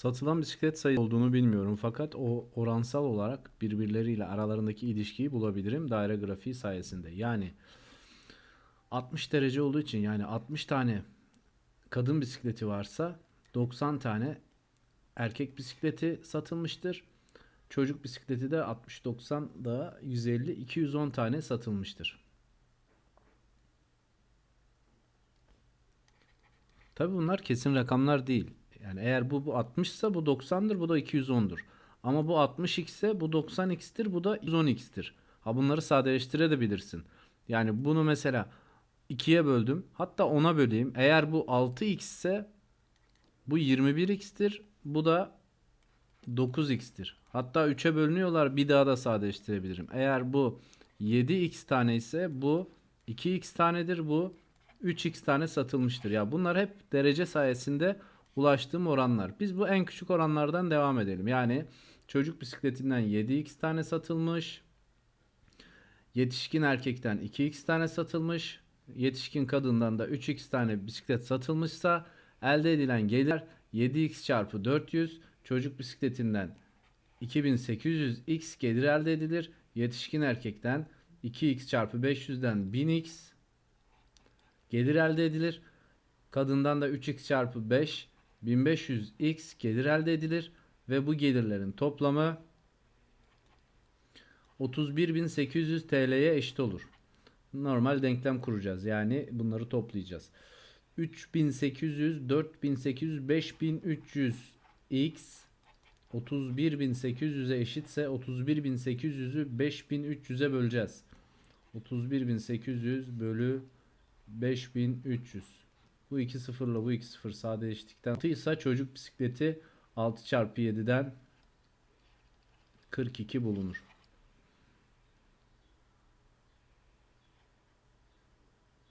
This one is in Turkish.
Satılan bisiklet sayısı olduğunu bilmiyorum fakat o oransal olarak birbirleriyle aralarındaki ilişkiyi bulabilirim daire grafiği sayesinde. Yani 60 derece olduğu için yani 60 tane kadın bisikleti varsa 90 tane erkek bisikleti satılmıştır. Çocuk bisikleti de 60-90 da 150-210 tane satılmıştır. Tabii bunlar kesin rakamlar değil. Yani eğer bu, bu 60 ise bu 90'dır, bu da 210'dur. Ama bu 60x ise bu 90x'tir, bu da 110x'tir. Ha bunları sadeleştirebilirsin. Yani bunu mesela 2'ye böldüm. Hatta 10'a böleyim. Eğer bu 6x ise bu 21x'tir. Bu da 9x'tir. Hatta 3'e bölünüyorlar. Bir daha da sadeleştirebilirim. Eğer bu 7x tane ise bu 2x tanedir. Bu 3x tane satılmıştır. Ya bunlar hep derece sayesinde ulaştığım oranlar. Biz bu en küçük oranlardan devam edelim. Yani çocuk bisikletinden 7x tane satılmış. Yetişkin erkekten 2x tane satılmış. Yetişkin kadından da 3x tane bisiklet satılmışsa elde edilen gelir 7x çarpı 400 çocuk bisikletinden 2800x gelir elde edilir. Yetişkin erkekten 2x çarpı 500'den 1000x gelir elde edilir. Kadından da 3x çarpı 5 1500x gelir elde edilir ve bu gelirlerin toplamı 31.800 TL'ye eşit olur. Normal denklem kuracağız. Yani bunları toplayacağız. 3800, 4800, 5300 x 31.800'e eşitse 31.800'ü 5300'e böleceğiz. 31.800 bölü 5300. Bu iki sıfırla bu iki sıfır sadeleştikten 6 ise çocuk bisikleti 6 çarpı 7'den 42 bulunur.